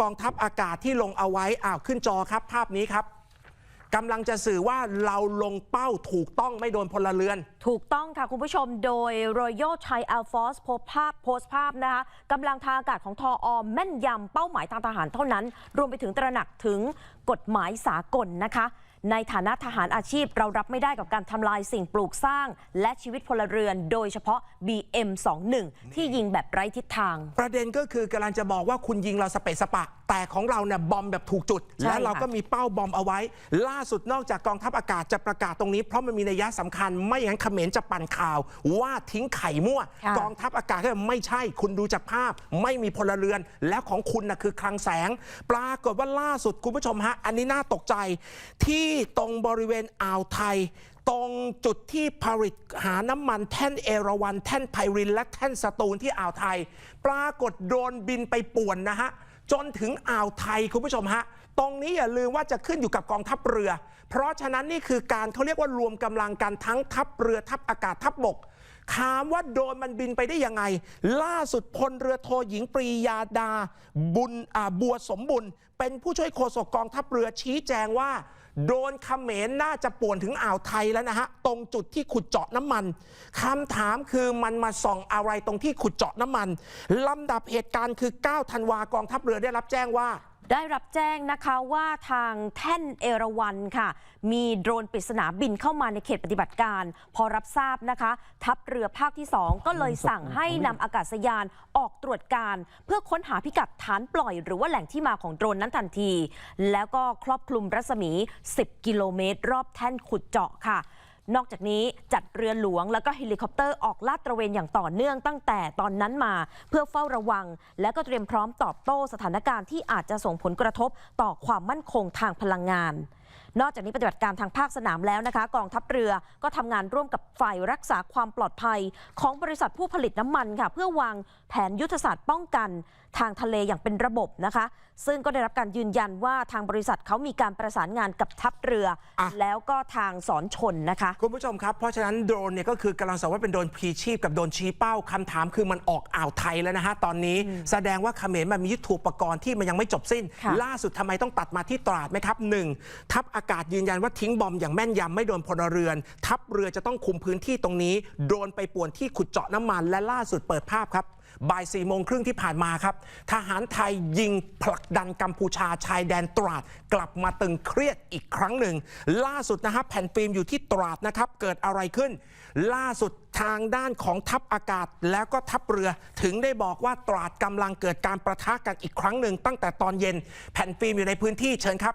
กองทัพอากาศที่ลงเอาไว้อ้าวขึ้นจอครับ ภาพนี้ครับกำลังจะสื่อว่าเราลงเป้าถูกต้องไม่โดนพลเรือน ถูกต้องค่ะคุณผู้ชมโดย Royal Thai Air Force โพสภาพโพสต์ภาพนะคะกำลังทางอากาศของทออแม่นยำเป้าหมายทางทหารเท่านั้น รวมไปถึงตระหนักถึงกฎหมายสากลนะคะ ในฐานะทหารอาชีพเรารับไม่ได้กับการทำลายสิ่งปลูกสร้าง และชีวิตพลเรือน โดยเฉพาะ BM21 ที่ยิงแบบไร้ทิศทาง ประเด็นก็คือกำลังจะบอกว่าคุณยิงเราสเปะสปะ แต่ของเราเนี่ยบอมแบบถูกจุดใช่และเราค่ะก็มีเป้าบอมเอาไว้ ล่าสุดนอกจากกองทัพอากาศจะประกาศตรงนี้เพราะมันมีนัยยะสำคัญ ไม่อย่างนั้นเขมรจะปั่นข่าว ว่าทิ้งไข่มั่วค่ะกองทัพอากาศก็ไม่ใช่คุณดูจากภาพ ไม่มีพลเรือน แล้วของคุณนะคือคลังแสง ปรากฏว่าล่าสุดคุณผู้ชมฮะอันนี้น่าตกใจที่ตรงบริเวณอ่าวไทย ตรงจุดที่ผลิตหาน้ำมันแท่นเอราวัน แท่นไพริน และแท่นสตูลที่อ่าวไทย ปรากฏโดรนบินไปป่วนนะฮะ จนถึงอ่าวไทยคุณผู้ชมฮะ ตรงนี้อย่าลืมว่าจะขึ้นอยู่กับกองทัพเรือ เพราะฉะนั้นนี่คือการเขาเรียกว่ารวมกำลังกันทั้งทัพเรือทัพอากาศทัพบกถามว่าโดนมันบินไปได้ยังไง ล่าสุดพลเรือโทหญิงปรียาดา บุญบัวสมบุญ เป็นผู้ช่วยโฆษกกองทัพเรือชี้แจงว่า โดนเขมรน่าจะป่วนถึงอ่าวไทยแล้วนะฮะ ตรงจุดที่ขุดเจาะน้ำมันคำถามคือมันมาส่องอะไรตรงที่ขุดเจาะน้ำมันลำดับเหตุการณ์คือ 9 ธันวากองทัพเรือได้รับแจ้งว่า ได้รับแจ้งนะคะว่าทางแท่นเอราวันค่ะ มีโดรนปริศนาบินเข้ามาในเขตปฏิบัติการ พอรับทราบนะคะ ทัพเรือภาคที่ 2 ก็เลยสั่งให้นำอากาศยานออกตรวจการ เพื่อค้นหาพิกัดฐานปล่อยหรือว่าแหล่งที่มาของโดรนนั้นทันที แล้วก็ครอบคลุมรัศมี 10 กิโลเมตร รอบแท่นขุดเจาะค่ะ นอกจากนี้จัดเรือหลวงแล้วก็เฮลิคอปเตอร์ออกลาดตระเวนอย่างต่อเนื่องตั้งแต่ตอนนั้นมาเพื่อเฝ้าระวัง และก็เตรียมพร้อมตอบโต้สถานการณ์ที่อาจจะส่งผลกระทบต่อความมั่นคงทางพลังงาน นอกจากนี้ปฏิบัติการทางภาคสนามแล้วนะคะ กองทัพเรือก็ทำงานร่วมกับฝ่ายรักษาความปลอดภัย ของบริษัทผู้ผลิตน้ำมันค่ะ เพื่อวางแผนยุทธศาสตร์ป้องกันทางทะเลอย่างเป็นระบบนะคะซึ่งก็ได้รับการยืนยันว่าทางบริษัทเขามีการประสานงานกับทัพเรือ อะ แล้วก็ทางสอนชนนะคะ คุณผู้ชมครับ เพราะฉะนั้นโดรนเนี่ยก็คือกำลังสอนว่าเป็นโดรนพลีชีพกับโดรนชี้เป้าคำถามคือมันออกอ่าวไทยแล้วนะฮะตอนนี้แสดงว่าเขมรมันมียุทโธปกรณ์ที่มันยังไม่จบสิ้น ค่ะ ล่าสุดทำไมต้องตัดมาที่ตราดไหมครับหนึ่งทัพอากาศยืนยันว่าทิ้งบอมอย่างแม่นยำไม่โดนพลเรือน ทัพเรือจะต้องคุมพื้นที่ตรงนี้ โดรนไปป่วนที่ขุดเจาะน้ำมันและล่าสุดเปิดภาพครับ บ่ายสี่โมงครึ่งที่ผ่านมาครับ ทหารไทยยิงผลักดันกัมพูชาชายแดนตราด กลับมาตึงเครียดอีกครั้งหนึ่ง ล่าสุดนะฮะแผ่นฟิล์มอยู่ที่ตราดนะครับ เกิดอะไรขึ้น ล่าสุดทางด้านของทัพอากาศแล้วก็ทัพเรือถึงได้บอกว่าตราดกำลังเกิดการประทะกันอีกครั้งหนึ่งตั้งแต่ตอนเย็น แผ่นฟิล์มอยู่ในพื้นที่เชิญครับ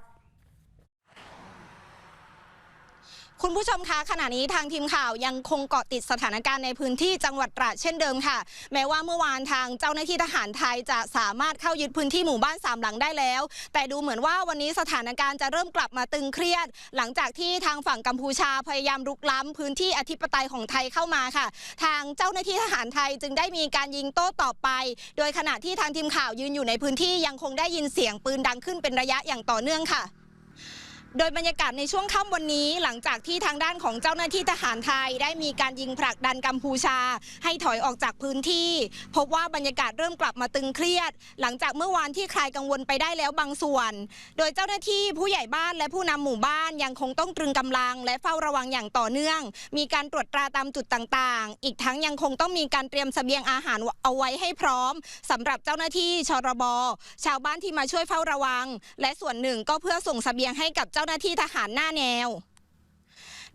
คุณผู้ชมคะขณะนี้ทางทีมข่าวยังคงเกาะติดสถานการณ์ในพื้นที่จังหวัดตราดเช่นเดิมค่ะ แม้ว่าเมื่อวานทางเจ้าหน้าที่ทหารไทยจะสามารถเข้ายึดพื้นที่หมู่บ้านสามหลังได้แล้ว แต่ดูเหมือนว่าวันนี้สถานการณ์จะเริ่มกลับมาตึงเครียด หลังจากที่ทางฝั่งกัมพูชาพยายามรุกล้ำพื้นที่อธิปไตยของไทยเข้ามาค่ะ ทางเจ้าหน้าที่ทหารไทยจึงได้มีการยิงโต้ตอบไป โดยขณะที่ทางทีมข่าวยืนอยู่ในพื้นที่ยังคงได้ยินเสียงปืนดังขึ้นเป็นระยะอย่างต่อเนื่องค่ะ โดยบรรยากาศในช่วงค่ำวันนี้หลังจากที่ทางด้านของเจ้าหน้าที่ทหารไทย ได้มีการยิงผลักดันกัมพูชา ให้ถอยออกจากพื้นที่ พบว่าบรรยากาศเริ่มกลับมาตึงเครียด หลังจากเมื่อวานที่คลายกังวลไปได้แล้วบางส่วน โดยเจ้าหน้าที่ผู้ใหญ่บ้านและผู้นำหมู่บ้านยังคงต้องตรึงกำลัง และเฝ้าระวังอย่างต่อเนื่อง มีการตรวจตราตามจุดต่างๆ อีกทั้งยังคงต้องมีการเตรียมเสบียงอาหารเอาไว้ให้พร้อมสำหรับเจ้าหน้าที่ชรบชาวบ้านที่มาช่วยเฝ้าระวัง และส่วนหนึ่งก็เพื่อส่งเสบียงให้กับเจ้าหน้าที่ทหารหน้าแนว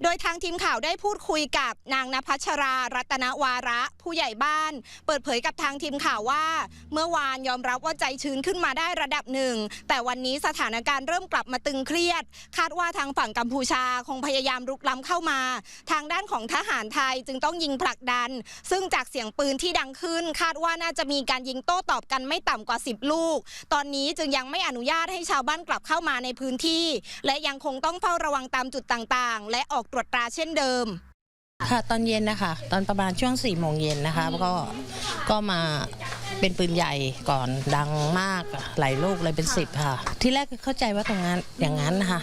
โดยทางทีมข่าวได้พูดคุยกับนางนภัชรา รัตนวาระ ผู้ใหญ่บ้าน เปิดเผยกับทางทีมข่าวว่า เมื่อวานยอมรับว่าใจชื้นขึ้นมาได้ระดับหนึ่ง แต่วันนี้สถานการณ์เริ่มกลับมาตึงเครียด คาดว่าทางฝั่งกัมพูชาคงพยายามรุกล้ำเข้ามา ทางด้านของทหารไทยจึงต้องยิงผลักดัน ซึ่งจากเสียงปืนที่ดังขึ้น คาดว่าน่าจะมีการยิงโต้ตอบกันไม่ต่ำกว่า 10 ลูก ตอนนี้จึงยังไม่อนุญาตให้ชาวบ้านกลับเข้ามาในพื้นที่ และยังคงต้องเฝ้าระวังตามจุดต่างๆ และออกอกตรวจตราเช่นเดิม ค่ะตอนเย็นนะคะ ตอนประมาณช่วง4ี่โมงเย็นนะคะก็ก็มาเป็นปืนใหญ่ก่อนดังมากหลายลูกเลยเป็นสิบค่ะ ที่แรกเข้าใจว่าตรงนั้นอย่างนั้นนะคะ